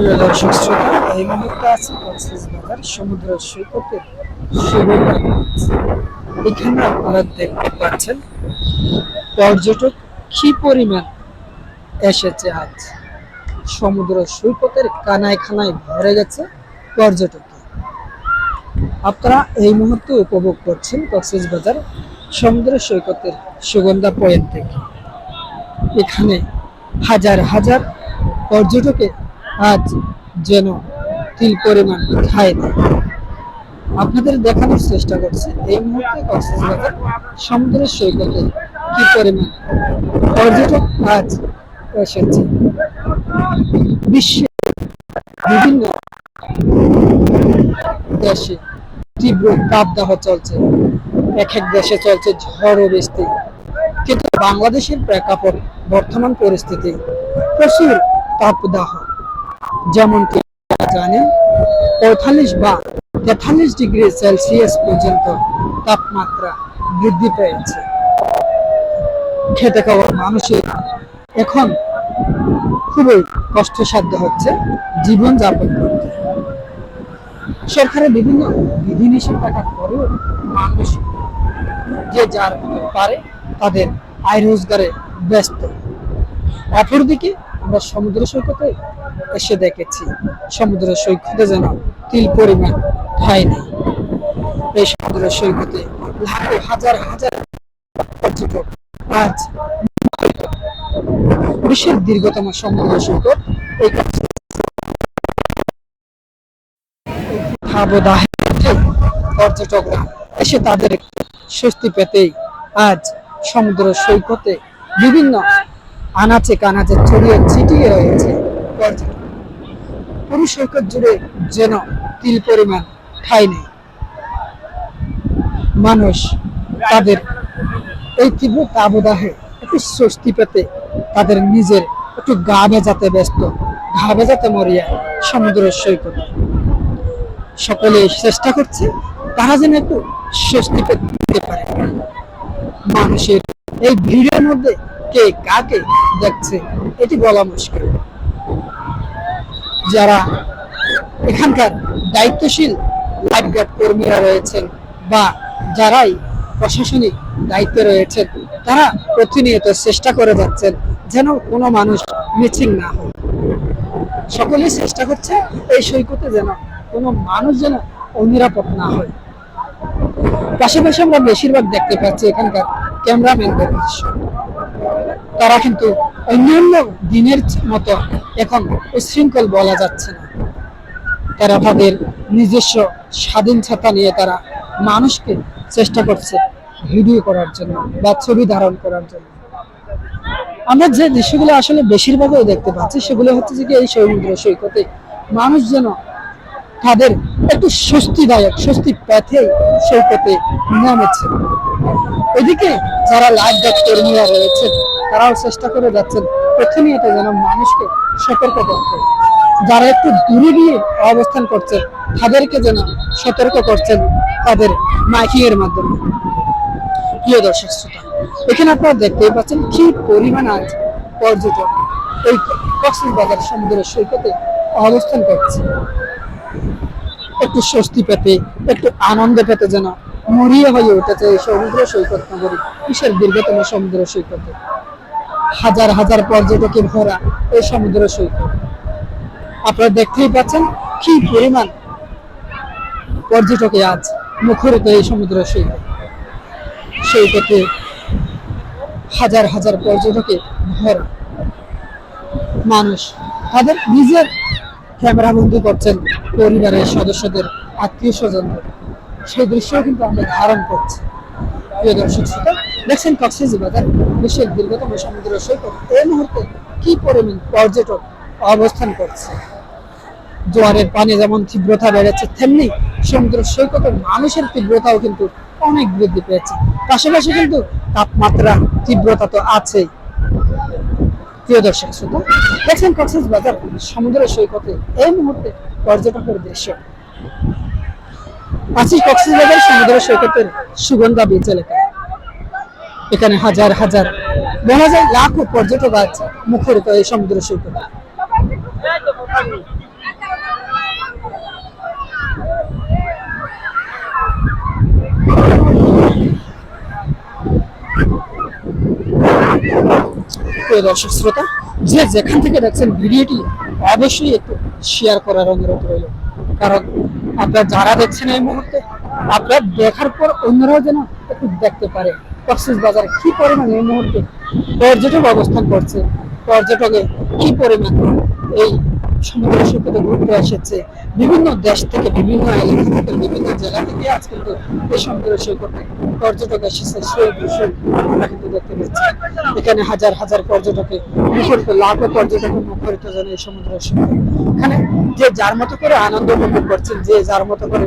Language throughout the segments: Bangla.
প্রিয় দর্শক শ্রোতা, এই মুহূর্তে আছে কক্সবাজার সমুদ্র সৈকতের এখানে আপনারা দেখতে পাচ্ছেন, পর্যটক কি পরিমাণ এসেছে আজ? সমুদ্র সৈকতের কানায় খানায় ভরে গেছে পর্যটক আপনারা এই মুহূর্তে উপভোগ করছেন কক্সবাজার সমুদ্র সৈকতের সুগন্ধা পয়েন্ট থেকে। এখানে হাজার হাজার পর্যটকে আজ যেন তিল পরিমাণ খায় না। আপনাদের দেখানোর চেষ্টা করছি এই মুহূর্তে কক্সবাজার সমুদ্র সৈকতে কি পরিমাণ পর্যটক আজ এসেছে। বিশ্বের বিভিন্ন দেশে তীব্র তাপদাহ চলছে। এক এক দেশে চলছে ঝড় ও বৃষ্টি। কিন্তু বাংলাদেশের প্রেক্ষাপট বর্তমান পরিস্থিতি প্রচুর তাপদাহ। আপনারা জানেন? পঁয়তাল্লিশ বা তেতাল্লিশ ডিগ্রি সেলসিয়াস পর্যন্ত তাপমাত্রা বৃদ্ধি পেয়েছে। খেতে খাওয়া মানুষের এখন খুবই কষ্টসাধ্য হচ্ছে জীবন যাপন করতে। সরকারের বিভিন্ন বিধিনিষেধ থাকার পরেও মানুষ যে যার পারে তাদের আয় রোজগারে ব্যস্ত। অপরদিকে আমরা সমুদ্র সৈকতে এসে দেখেছি। সমুদ্র সৈকতে যেন তিল পরিমাণ নেই এই সমুদ্র সৈকতে লাখো, হাজার হাজার পর্যটক আজ বিশ্বের দীর্ঘতম সমুদ্র সৈকত। এই ভাবদাহের পর্যটকরা এসে তাদের স্বস্তি পেতেই আজ সমুদ্র সৈকতে বিভিন্ন আনাচে কানাচে ছড়িয়ে ছিটিয়ে রয়েছে পর্যটক পুরো সৈকত জুড়ে যেন তিল পরিমাণ ঠাই নেই। মানুষ তাদের এই তীব্র তাবদাহে একটু স্বস্তি পেতে তাদের নিজের একটু গা ভেজাতে ব্যস্ত গা ভেজাতে মরিয়া সমুদ্র সৈকতে। সকলে চেষ্টা করছে, তারা যেন একটু স্বস্তি পেতে পারে। মানুষের এই ভিড়ের মধ্যে কে কাকে দেখছে, এটি বলা মুশকিল। যারা এখানকার দায়িত্বশীল লাইফগার্ড কর্মীরা রয়েছেন বা যারাই প্রশাসনিক দায়িত্বে রয়েছেন, তারা প্রতিনিয়ত চেষ্টা করে যাচ্ছেন যেন কোনো মানুষ মিছিং না হয়। সকলেই চেষ্টা করছে এই সৈকতে যেন কোনো মানুষ যেন অনিরাপদ না হয়। পাশাপাশি আমরা বেশিরভাগ দেখতে পাচ্ছি এখানকার ক্যামেরাম্যানদের দৃশ্য। তারা কিন্তু অন্যান্য দিনের মতো এখন উশৃঙ্খল বলা যাচ্ছে না। তারা তাদের নিজস্ব স্বাধীন ছাতা নিয়ে তারা মানুষকে চেষ্টা করছে ভিডিও করার জন্য বা ছবি ধারণ করার জন্য। আমরা যে দৃশ্যগুলো আসলে বেশিরভাগই দেখতে পাচ্ছি সেগুলো হচ্ছে যে এই সমুদ্র সৈকতে মানুষ যেন তাদের একটু স্বস্তিদায়ক, স্বস্তি পেতে সৈকতে নেমেছে। এদিকে যারা লাইফগার্ড কর্মীরা রয়েছেন, তারাও চেষ্টা করে যাচ্ছেন প্রতিনিয়ত যেন মানুষকে সতর্ক করতে। যারা একটু দূরে গিয়ে অবস্থান করছেন তাদেরকে যেন সতর্ক করছেন তাদের মাইকিং এর মাধ্যমে। প্রিয় দর্শক শ্রোতা, এখানে আপনারা দেখতেই পাচ্ছেন কি পরিমাণ আজ পর্যটক এই কক্সবাজার সমুদ্র সৈকতে অবস্থান করছে। একটু স্বস্তি পেতে, একটু আনন্দ পেতে যেন মরিয়া হয়ে উঠেছে এই সমুদ্র সৈকত নগরী বিশ্বের দীর্ঘতম সমুদ্র সৈকতে? হাজার হাজার পর্যটকে ভরা এই সমুদ্র সৈকত। আপনারা দেখতেই পাচ্ছেন কি পরিমাণ পর্যটকে আজ মুখরিত এই সমুদ্র সৈকত। সৈকতে হাজার হাজার পর্যটকে ভরা। মানুষ তাদের নিজের ক্যামেরা বন্দি করছেন পরিবারের সদস্যদের, আত্মীয় স্বজনদের। সেই দৃশ্য কিন্তু আমরা ধারণ করছি। প্রিয় দর্শক শ্রোতা দেখছেন কক্সবাজার বিশ্বের দীর্ঘতম সমুদ্র সৈকত, এই মুহূর্তে কি পরিমাণ পর্যটক অবস্থান করছে? জোয়ারের পানি যেমন তীব্রতা বেড়েছে, তেমনি সমুদ্র সৈকতের মানুষের তীব্রতাও কিন্তু অনেক বৃদ্ধি পেয়েছে। পাশাপাশি কিন্তু তাপমাত্রা তীব্রতা তো আছেই। প্রিয় দর্শক শ্রোতা দেখছেন কক্সবাজার সমুদ্র সৈকতে এই মুহূর্তে পর্যটকের দৃশ্য। আছি কক্সবাজার সমুদ্র সৈকতের সুগন্ধা বিচ এলাকায়। এখানে হাজার হাজার বলা যায় লাখো পর্যটক আছে মুখরিত এই সমুদ্র সৈকত। দর্শক শ্রোতা, যে যেখান থেকে দেখছেন ভিডিওটি অবশ্যই একটু শেয়ার করার অনুরোধ রইল। কারণ আপনারা যারা দেখছেন এই মুহূর্তে, আপনার দেখার পর অন্যরাও যেন একটু দেখতে পারে। বাজারে কি পরিমাণ এই মুহূর্তে পর্যটক অবস্থান করছে? পর্যটকে কি পরিমাণ এই সমুদ্র সৈকতে ঘুরতে এসেছে? বিভিন্ন দেশ থেকে, বিভিন্ন এলাকা থেকে, বিভিন্ন জেলা থেকে আজ কিন্তু এই সমুদ্র সৈকতে পর্যটক এসেছে। সেই বিষয় আমরা কিন্তু দেখতে পাচ্ছি। এখানে হাজার হাজার পর্যটকে মুখরিত লাখো পর্যটকে মুখরিত যেন এই সমুদ্র সৈকত। এখানে যে যার মতো করে আনন্দ উপভোগ করছেন, যে যার মতো করে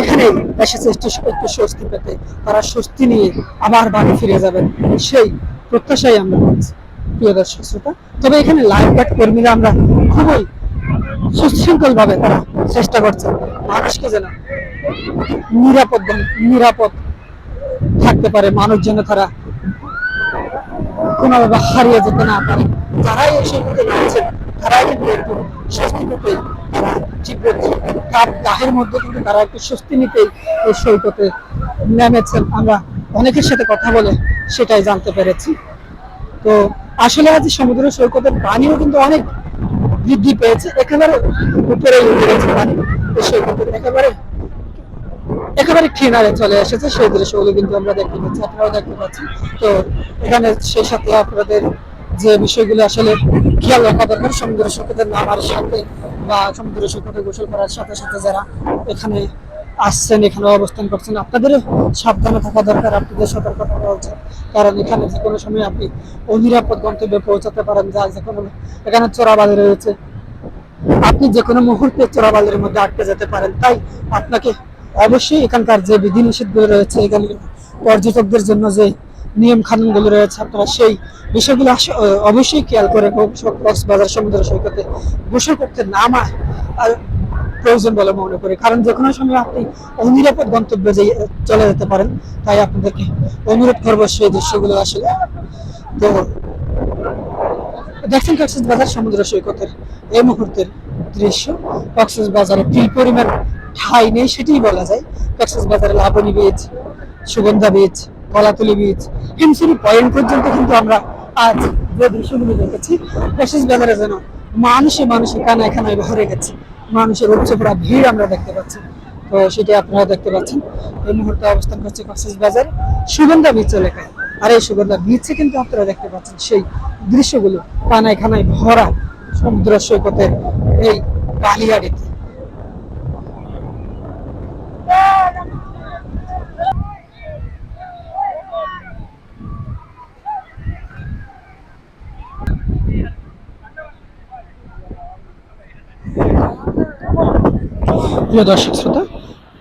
এখানেই এসেছে একটু স্বস্তি পেতে তারা স্বস্তি নিয়ে আবার বাড়ি ফিরে যাবেন। সেই প্রত্যাশাই আমরা করছি, প্রিয় দর্শক শ্রোতা। তবে এখানে লাইফ গার্ড কর্মীরা আমরা খুবই সুশৃঙ্খল ভাবে তারা চেষ্টা করছে মানুষকে যেন নিরাপদ নিরাপদ থাকতে পারে, মানুষ যেন তারা কোনোভাবে হারিয়ে যেতে না পারে। যারাই এসে তারাই কিন্তু একটু স্বস্তি পেতেই দাহের মধ্যে কিন্তু তারা একটু স্বস্তি নিতেই এই সৈকতে নেমেছেন। আমরা অনেকের সাথে কথা বলে সেটাই জানতে পেরেছি। তো আসলে আজ সমুদ্র সৈকতের পানিও কিন্তু অনেক বৃদ্ধি পেয়েছে। একেবারে উপরে উঠে পানি। একেবারে একেবারে কিনারে চলে এসেছে। সেই দৃশ্যগুলো কিন্তু আমরা দেখতে পাচ্ছি, আপনারাও দেখতে পাচ্ছেন। তো এখানে সেই সাথে আপনাদের যে বিষয়গুলো আসলে খেয়াল রাখা দরকার, সমুদ্র সৈকতের নামার সাথে বা সমুদ্র সৈকতে গোসল করার সাথে সাথে যারা এখানে আসছেন, এখানে অবস্থান করছেন, আপনাদেরও সাবধানে থাকা দরকার, আপনাদের সতর্ক থাকা উচিত। কারণ এখানে যে কোনো সময় আপনি অনিরাপদ গন্তব্যে পৌঁছাতে পারেন, যা যে কোনো এখানে চোরাবালি রয়েছে। আপনি যে কোনো মুহূর্তে চোরাবালির মধ্যে আটকে যেতে পারেন। তাই আপনাকে অবশ্যই এখানকার যে বিধিনিষেধগুলো রয়েছে, এখানে পর্যটকদের জন্য যে নিয়ম কানুনগুলো রয়েছে, আপনারা সেই বিষয়গুলো অবশ্যই খেয়াল করে কক্সবাজার সমুদ্র সৈকতে গোসল করতে নামা আর প্রয়োজন বলে মনে করি। কারণ যে কোনো সময় আপনি অনিরাপদ গন্তব্যে যে চলে যেতে পারেন, তাই আপনাদেরকে অনুরোধ করব সেই দৃশ্যগুলো আসলে তো দেখছেন কক্সেস বাজার সমুদ্র সৈকতের এই মুহূর্তের দৃশ্য। কক্সবাজারে কি পরিমাণ ঠাই নেই, সেটাই বলা যায়। কক্সবাজারে Laboni beach Sugandha beach Kolatoli beach Himchari point পর্যন্ত কিন্তু আমরা আজ যে দৃশ্যগুলো দেখেছি কক্সেস বাজারে যেন মানুষে মানুষে কানায় কানায় ভরে গেছে। মানুষের উচ্চ পড়া ভিড় আমরা দেখতে পাচ্ছি। তো সেটি আপনারা দেখতে পাচ্ছেন। এই মুহূর্তে অবস্থান করছে কক্সেস বাজার সুগন্ধা বীচ এলাকায়। আর এই সুগন্ধা বিচে কিন্তু আপনারা দেখতে পাচ্ছেন সেই দৃশ্যগুলো কানায় খানায় ভরা সমুদ্র সৈকতের এই কালিয়াড়িতে। প্রিয় দর্শক শ্রোতা,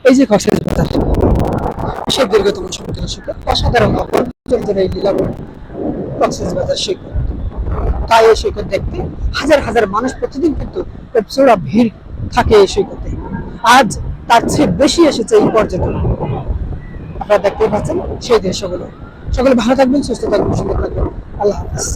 এই যে কক্সেস বাজার বিশ্বের দীর্ঘতম সমুদ্র সৈকত, অসাধারণ অপরচন্দ্রের এই লীলাবন কক্সেস বাজার সৈকত। তাই এই সৈকত দেখতে হাজার হাজার মানুষ প্রতিদিন কিন্তু চোরা ভিড় থাকে এই সৈকতে। আজ তার চেয়ে বেশি এসেছে এই পর্যটন। আপনারা দেখতেই পাচ্ছেন সেই দৃশ্যগুলো। সকলে ভালো থাকবেন, সুস্থ থাকবেন, সুন্দর থাকবেন। আল্লাহ হাফিজ।